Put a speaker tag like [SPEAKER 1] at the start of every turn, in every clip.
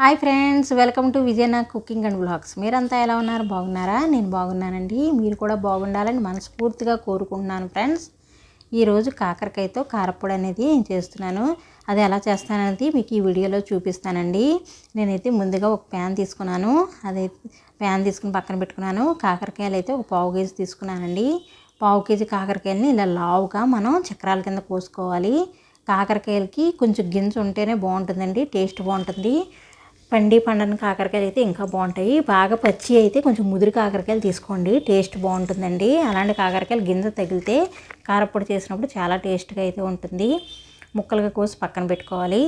[SPEAKER 1] Hi friends welcome to Vijayana cooking and blogs మీరంతా ఎలా ఉన్నారు? బాగున్నారా? నేను బాగున్నానండి. మీరు కూడా బాగుండాలని మనస్ఫూర్తిగా కోరుకుంటున్నాను ఫ్రెండ్స్. ఈరోజు కాకరకాయతో కారపొడి అనేది నేను చేస్తున్నాను. అది ఎలా చేస్తాననేది మీకు ఈ వీడియోలో చూపిస్తానండి. నేనైతే ముందుగా ఒక ప్యాన్ తీసుకున్నాను. అదే ప్యాన్ తీసుకుని పక్కన పెట్టుకున్నాను. కాకరకాయలు అయితే ఒక పావు కేజీ తీసుకున్నానండి. పావు కేజీ కాకరకాయలని ఇలా లావుగా మనం చక్రాల కింద కోసుకోవాలి కాకరకాయలకి కొంచెం గింజ ఉంటేనే బాగుంటుందండి టేస్ట్ బాగుంటుంది. పండి పండని కాకరకాయలు అయితే ఇంకా బాగుంటాయి. బాగా పచ్చి అయితే కొంచెం ముదిరి కాకరకాయలు తీసుకోండి. టేస్ట్ బాగుంటుందండి. అలాంటి కాకరకాయలు గింజ తగిలితే కారపొడి చేసినప్పుడు చాలా టేస్ట్గా అయితే ఉంటుంది. ముక్కలుగా కోసి పక్కన పెట్టుకోవాలి.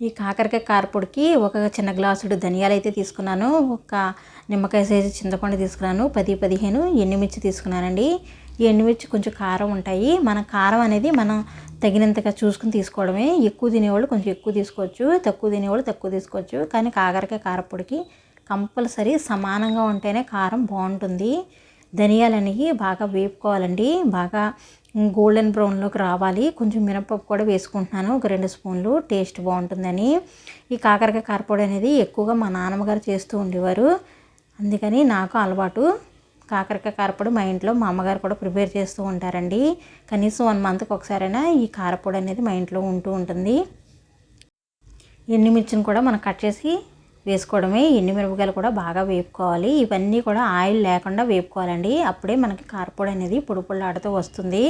[SPEAKER 1] ఈ కాకరకాయ కారపొడికి ఒక చిన్న గ్లాసుడు ధనియాలు అయితే తీసుకున్నాను. ఒక నిమ్మకాయ సైజు చింతపండు తీసుకున్నాను. పది పదిహేను ఎండుమిర్చి తీసుకున్నానండి. ఈ ఎండుమిర్చి కొంచెం కారం ఉంటాయి. మన కారం అనేది మనం తగినంతగా చూసుకుని తీసుకోవడమే. ఎక్కువ తినేవాళ్ళు కొంచెం ఎక్కువ తీసుకోవచ్చు. తక్కువ తినేవాళ్ళు తక్కువ తీసుకోవచ్చు. కానీ కాకరకాయ కారపొడికి కంపల్సరీ సమానంగా ఉంటేనే కారం బాగుంటుంది. ధనియాలు అనేవి బాగా వేపుకోవాలండి. బాగా గోల్డెన్ బ్రౌన్లోకి రావాలి. కొంచెం మినపప్పు కూడా వేసుకుంటున్నాను. ఒక రెండు స్పూన్లు. టేస్ట్ బాగుంటుందని. ఈ కాకరకాయ కారపొడి అనేది ఎక్కువగా మా నాన్నమ్మగారు చేస్తూ ఉండేవారు. అందుకని నాకు అలవాటు. కాకరకాయ కారపొడి మా ఇంట్లో మా అమ్మగారు కూడా ప్రిపేర్ చేస్తూ ఉంటారండి. కనీసం వన్ మంత్కి ఒకసారైనా ఈ కారపొడి అనేది మా ఇంట్లో ఉంటూ ఉంటుంది. ఎండుమిర్చిని కూడా మనం కట్ చేసి వేసుకోవడమే. ఎండుమిరపకాయలు కూడా బాగా వేపుకోవాలి. ఇవన్నీ కూడా ఆయిల్ లేకుండా వేపుకోవాలండి. అప్పుడే మనకి కారపొడి అనేది పొడి వస్తుంది.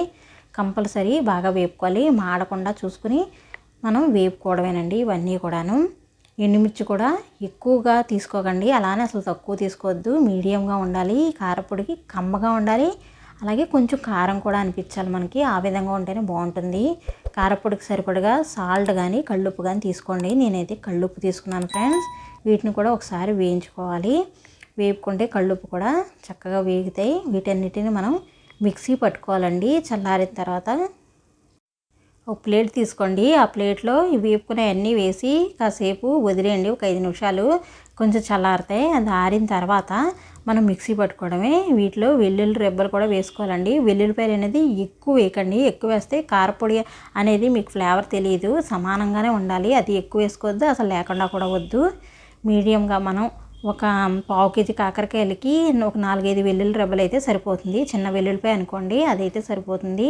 [SPEAKER 1] కంపల్సరీ బాగా వేపుకోవాలి. మాడకుండా చూసుకుని మనం వేపుకోవడమేనండి ఇవన్నీ కూడాను. ఎండుమిర్చి కూడా ఎక్కువగా తీసుకోకండి. అలానే అసలు తక్కువ తీసుకోవద్దు. మీడియంగా ఉండాలి. కారపొడికి కమ్మగా ఉండాలి. అలాగే కొంచెం కారం కూడా అనిపించాలి మనకి. ఆ విధంగా ఉంటేనే బాగుంటుంది. కారపొడికి సరిపడగా సాల్ట్ కానీ కళ్ళుప్పు కానీ తీసుకోండి. నేనైతే కళ్ళుప్పు తీసుకున్నాను ఫ్రెండ్స్. వీటిని కూడా ఒకసారి వేయించుకోవాలి. వేపుకుంటే కళ్ళుప్పు కూడా చక్కగా వేగుతాయి. వీటన్నిటిని మనం మిక్సీ పట్టుకోవాలండి. చల్లారిన తర్వాత ఒక ప్లేట్ తీసుకోండి. ఆ ప్లేట్లో వేపుకునే అన్నీ వేసి కాసేపు వదిలేయండి. ఒక ఐదు నిమిషాలు కొంచెం చల్లారితే అది ఆరిన తర్వాత మనం మిక్సీ పట్టుకోవడమే. వీటిలో వెల్లుల్లి రెబ్బలు కూడా వేసుకోవాలండి. వెల్లుల్లిపాయలు అనేది ఎక్కువ వేయకండి. ఎక్కువ వేస్తే కారపొడి అనేది మీకు ఫ్లేవర్ తెలియదు సమానంగానే ఉండాలి. అది ఎక్కువ వేసుకోవద్దు. అసలు లేకుండా కూడా వద్దు. మీడియంగా మనం ఒక పావు కేజీ కాకరకాయలకి ఒక నాలుగైదు వెల్లుల్లి రెబ్బలు అయితే సరిపోతుంది. చిన్న వెల్లుల్లిపాయ అనుకోండి అదైతే సరిపోతుంది.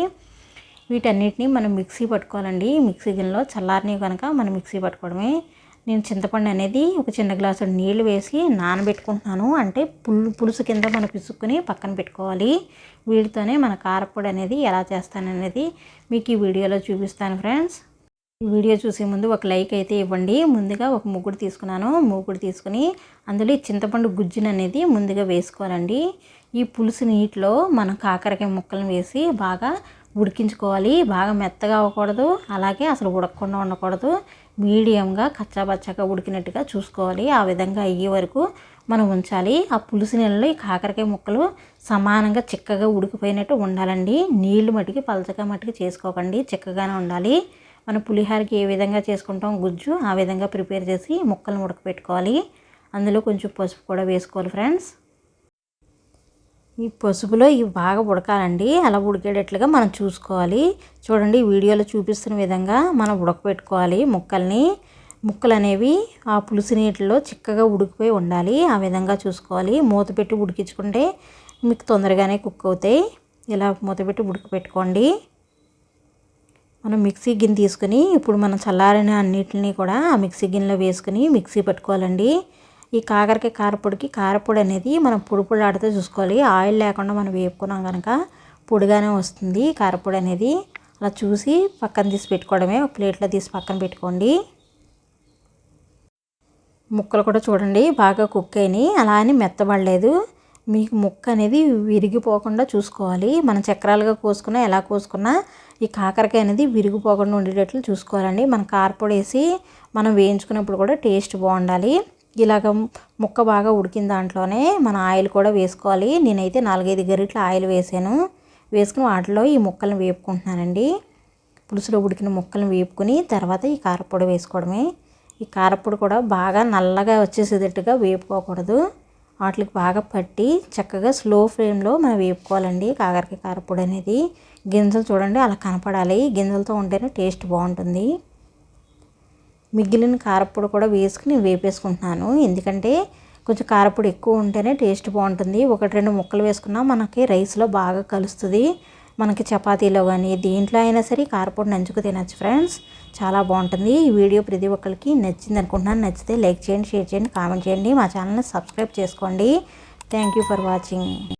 [SPEAKER 1] వీటన్నిటిని మనం మిక్సీ పట్టుకోవాలండి. మిక్సీ గిన్నెలో చల్లారిని కనుక మనం మిక్సీ పట్టుకోవడమే. నేను చింతపండు అనేది ఒక చిన్న గ్లాసు నీళ్ళు వేసి నానబెట్టుకుంటున్నాను. అంటే పులు పులుసు కింద మనం పిసుక్కుని పక్కన పెట్టుకోవాలి. వీటితోనే మన కారపొడి అనేది ఎలా చేస్తాననేది మీకు ఈ వీడియోలో చూపిస్తాను ఫ్రెండ్స్. ఈ వీడియో చూసే ముందు ఒక లైక్ అయితే ఇవ్వండి. ముందుగా ఒక ముగ్గుడు తీసుకున్నాను. ముగ్గుడు తీసుకుని అందులో ఈ చింతపండు గుజ్జును అనేది ముందుగా వేసుకోవాలండి. ఈ పులుసు నీటిలో మనం కాకరకాయ ముక్కలను వేసి బాగా ఉడికించుకోవాలి. బాగా మెత్తగా అవ్వకూడదు. అలాగే అసలు ఉడకకుండా ఉండకూడదు. మీడియంగా కచ్చాబచ్చాగా ఉడికినట్టుగా చూసుకోవాలి. ఆ విధంగా అయ్యే వరకు మనం ఉంచాలి. ఆ పులుసు నీళ్ళలో ఈ కాకరకాయ ముక్కలు సమానంగా చిక్కగా ఉడికిపోయినట్టు ఉండాలండి. నీళ్ళు మటుకి పలచగా మటుకు చేసుకోకండి. చిక్కగానే ఉండాలి. మన పులిహారకి ఏ విధంగా చేసుకుంటాం గుజ్జు ఆ విధంగా ప్రిపేర్ చేసి ముక్కలను ఉడకపెట్టుకోవాలి. అందులో కొంచెం పసుపు కూడా వేసుకోవాలి ఫ్రెండ్స్. ఈ పసుపులో ఇవి బాగా ఉడకాలండి. అలా ఉడికేటట్లుగా మనం చూసుకోవాలి. చూడండి వీడియోలో చూపిస్తున్న విధంగా మనం ఉడకపెట్టుకోవాలి ముక్కల్ని. ముక్కలు అనేవి ఆ పులుసు నీటిలో చిక్కగా ఉడికిపోయి ఉండాలి. ఆ విధంగా చూసుకోవాలి. మూత పెట్టి ఉడికించుకుంటే మీకు తొందరగానే కుక్ అవుతాయి. ఇలా మూత పెట్టి ఉడకపెట్టుకోండి. మనం మిక్సీ గిన్నె తీసుకుని ఇప్పుడు మనం చల్లారిన అన్నిటిని కూడా ఆ మిక్సీ గిన్నెలో వేసుకుని మిక్సీ పట్టుకోవాలండి. ఈ కాకరకాయ కారపొడికి కారపొడి అనేది మనం పొడి పొడి చూసుకోవాలి. ఆయిల్ లేకుండా మనం వేపుకున్నాం కనుక పొడిగానే వస్తుంది కారపొడి అనేది. అలా చూసి పక్కన తీసి పెట్టుకోవడమే. ఒక ప్లేట్లో తీసి పక్కన పెట్టుకోండి. ముక్కలు కూడా చూడండి బాగా కుక్ అయినాయి. అలా అని మెత్తబడలేదు. మీకు ముక్క అనేది విరిగిపోకుండా చూసుకోవాలి. మనం చక్రాలుగా కోసుకున్నా ఎలా కోసుకున్నా ఈ కాకరకాయ అనేది విరిగిపోకుండా ఉండేటట్లు చూసుకోవాలండి. మనం కారపొడి వేసి మనం వేయించుకున్నప్పుడు కూడా టేస్ట్ బాగుండాలి. ఇలాగ ముక్క బాగా ఉడికిన దాంట్లోనే మన ఆయిల్ కూడా వేసుకోవాలి. నేనైతే నాలుగైదు గరిట్ల ఆయిల్ వేసాను. వేసుకుని వాటిలో ఈ ముక్కలను వేపుకుంటున్నానండి. పులుసులో ఉడికిన ముక్కలను వేపుకుని తర్వాత ఈ కారపొడి వేసుకోవడమే. ఈ కారపొడి కూడా బాగా నల్లగా వచ్చేసేటట్టుగా వేపుకోకూడదు. వాటికి బాగా పట్టి చక్కగా స్లో ఫ్లేమ్లో మనం వేపుకోవాలండి కాకరకాయ కారపొడి అనేది. గింజలు చూడండి అలా కనపడాలి. గింజలతో ఉంటేనే టేస్ట్ బాగుంటుంది. మిగిలిన కారపొడి కూడా వేసుకుని వేపేసుకుంటున్నాను. ఎందుకంటే కొంచెం కారపొడి ఎక్కువ ఉంటేనే టేస్ట్ బాగుంటుంది. ఒకటి రెండు ముక్కలు వేసుకున్నా మనకి రైస్లో బాగా కలుస్తుంది. మనకి చపాతీలో కానీ దేంట్లో అయినా సరే కారపొడి నంచుకు తినచ్చు ఫ్రెండ్స్. చాలా బాగుంటుంది. ఈ వీడియో ప్రతి ఒక్కరికి నచ్చింది అనుకుంటున్నాను. నచ్చితే లైక్ చేయండి షేర్ చేయండి కామెంట్ చేయండి. మా ఛానల్ని సబ్స్క్రైబ్ చేసుకోండి. Thank you for watching.